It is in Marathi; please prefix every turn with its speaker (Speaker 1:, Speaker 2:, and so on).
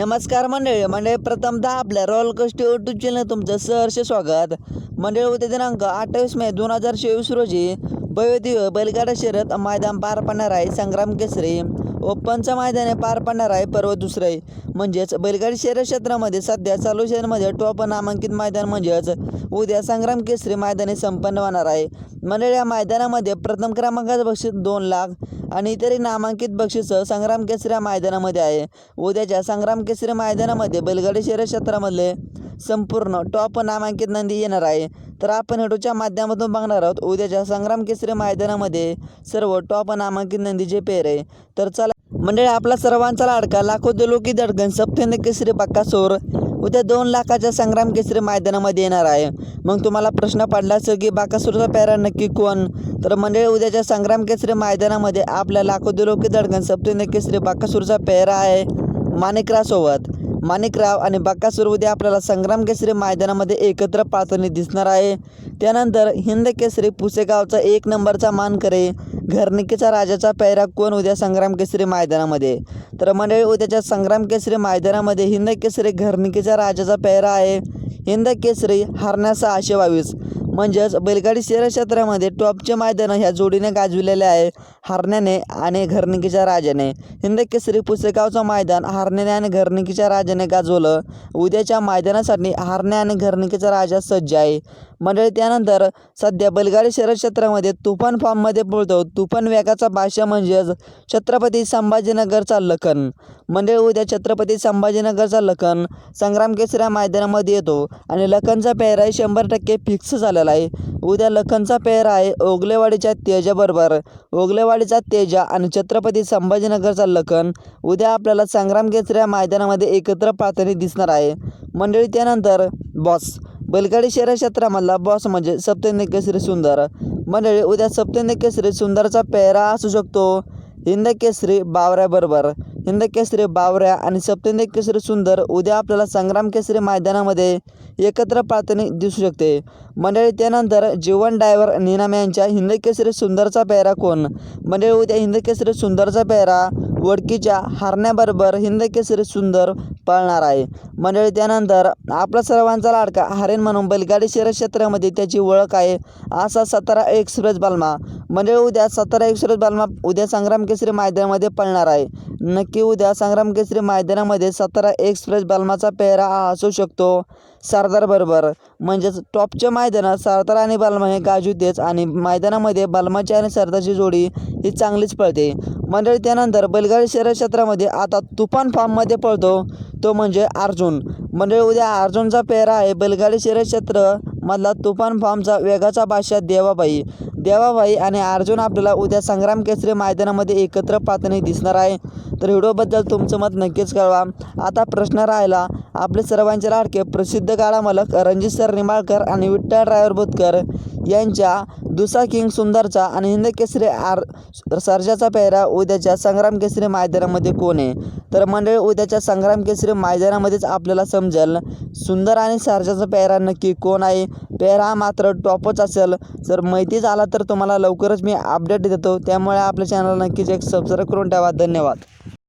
Speaker 1: नमस्कार मंडळी मंडळी प्रथमतः आपल्या रॉयल कस्ट यूट्यूब चॅनल तुमचं सहर्ष स्वागत. मंडळी उद्या दिनांक अठ्ठावीस मे दोन हजार चोवीस रोजी भव्य बैलगाडा शर्यत मैदान पार पडणार आहे संग्राम केसरी. ओपनचं मैदान आहे पार पडणार आहे पर्व दुसरं आहे. म्हणजेच बैलगाडी शहर क्षेत्रामध्ये सध्या चालू शहरमध्ये टॉप नामांकित मैदान म्हणजेच उद्या संग्राम केसरी मैदानी संपन्न होणार आहे. मंडळ या मैदानामध्ये प्रथम क्रमांकाचं बक्षीस दोन लाख आणि इतरही नामांकित बक्षीस संग्राम केसरी या मैदानामध्ये आहे. उद्याच्या संग्राम केसरी मैदानामध्ये बैलगाडी शहर क्षेत्रामधले संपूर्ण टॉप नामांकित नंदी येणार आहे. तर आपण हेडूच्या माध्यमातून बघणार आहोत. उद्याच्या संग्राम केसरी मैदानामध्ये सर्व टॉप नामांकित नंदीचे पेर आहे. तर चला मंडळी आपला सर्वांचा लाडका लाखो दलोकी दडगन सप्तेंद्र केसरी पक्कासोर उद्या दोन लाखाच्या संग्राम केसरी मैदानामध्ये येणार आहे. मग तुम्हाला प्रश्न पडला असेल की बाकासूरचा पॅरा नक्की कोण? तर मंडळी उद्याच्या संग्राम केसरी मैदानामध्ये आपल्या लाखो दिलोकी दडगन सप्तेंद्र केसरी बाकासूरचा पेहरा आहे माणिकरासोबत माणिकराव आणि बक्कासूर उद्या आपल्याला संग्राम केसरी मैदानामध्ये एकत्र पाळताना दिसणार आहे. त्यानंतर हिंद केसरी पुसेगावचा एक नंबरचा मान करे घरणिकेचा राजाचा पैरा कोण उद्या संग्राम केसरी मैदानामध्ये? तर मंडळी उद्याच्या संग्राम केसरी मैदानामध्ये हिंद केसरी घरनिकीचा राजाचा पैरा आहे. हिंद केसरी हरण्याचा आशे बावीस म्हणजेच बैलगाडी शहर क्षेत्रामध्ये टॉपचे मैदानं ह्या जोडीने गाजविलेले आहे. हरण्याने आणि घरणिकीच्या राजाने. हिंद केसरी पुसेगावचं मैदान हरण्याने आणि घरणिकीच्या राजाने गाजवलं. उद्याच्या मैदानासाठी हरण्या आणि घरणिकीचा राजा सज्ज आहे. मंडळी त्यानंतर सध्या बैलगाडी शहर क्षेत्रामध्ये तुफान फॉर्ममध्ये बोलतो तुफान वेगाचा भाषा म्हणजेच छत्रपती संभाजीनगरचा लखन. मंडळी उद्या छत्रपती संभाजीनगरचा लखन संग्राम केसऱ्या मैदानामध्ये येतो आणि लखनचा पेहरा आहे शंभर टक्के फिक्स झालेला आहे. उद्या लखनचा पेहरा आहे ओगलेवाडीच्या तेजाबरोबर ओगलेवाडीचा तेजा आणि छत्रपती संभाजीनगरचा लखन उद्या आपल्याला संग्राम केसऱ्या मैदानामध्ये एकत्र पाहताना दिसणार आहे. मंडळी त्यानंतर बॉस. बैलगाडी शहर क्षेत्रामधला बॉस म्हणजे सप्तेंद्र केसरी सुंदर. मंडळी उद्या सप्तेंद्र केसरी सुंदरचा पेहरा असू शकतो. हिंद केसरी बावऱ्याबरोबर. हिंद केसरी बावऱ्या आणि सप्तेंद्र केसरी सुंदर उद्या आपल्याला संग्राम केसरी मैदानामध्ये एकत्र पाहताना दिसू शकते. मंडळी त्यानंतर जीवन डायव्हर निनाम यांच्या हिंद केसरी सुंदरचा पेहरा कोण? मंडळी उद्या हिंद केसरी सुंदरचा पेहरा वडकीच्या हारण्याबरोबर हिंदकेसरी सुंदर पळणार आहे. मंडळी त्यानंतर आपला सर्वांचा लाडका हरेन म्हणून बैलगाडी शहर क्षेत्रामध्ये त्याची ओळख आहे असा सतरा एक्सप्रेस बालमा. मंडळी उद्या सतरा एक्सप्रेस बालमा उद्या संग्राम केसरी मैदानामध्ये पळणार आहे. नक्की उद्या संग्राम केसरी मैदानामध्ये सतरा एक्सप्रेस बालमाचा पेहरा हा असू शकतो. सरदार बरोबर. म्हणजेच टॉपच्या मैदानात सरदार आणि बालमा हे गाजवतेच आणि मैदानामध्ये बालमाची आणि सरदारची जोडी ही चांगलीच पळते. मंडळी त्यानंतर बैलगाडी शहर क्षेत्रामध्ये आता तुफान फॉर्ममध्ये पळतो तो म्हणजे अर्जुन. मंडळी उद्या अर्जुनचा पेहरा आहे. बैलगाडी शहर क्षेत्र मधला तुफान फॉर्मचा वेगाचा बादशाह देवाबाई. देवाबाई आणि अर्जुन आपल्याला उद्या संग्राम केसरी मैदानामध्ये एकत्र पाहताना दिसणार आहे. तर व्हिडिओबद्दल तुमचं मत नक्कीच कळवा. आता प्रश्न राहिला आपले सर्वांचे लाडके प्रसिद्ध गाडा मालक रणजित सर निंबाळकर आणि विठ्ठल ड्रायव्हर बोतकर यांच्या दुसा किंग सुंदरचा आणि हिंद केसरी आर सर्जाचा पेहरा उद्याच्या संग्राम केसरी मैदानामध्ये कोण आहे? तर मंडळी उद्याच्या संग्राम केसरी मैदानामध्येच आपल्याला समजेल सुंदर आणि सर्जाचा पेहरा नक्की कोण आहे? पेहरा हा मात्र टॉपच असेल. जर माहिती झाला तर तुम्हाला लवकरच मी अपडेट देतो. त्यामुळे आपल्या चॅनलला नक्कीच एक सबस्क्राईब करून ठेवा. धन्यवाद.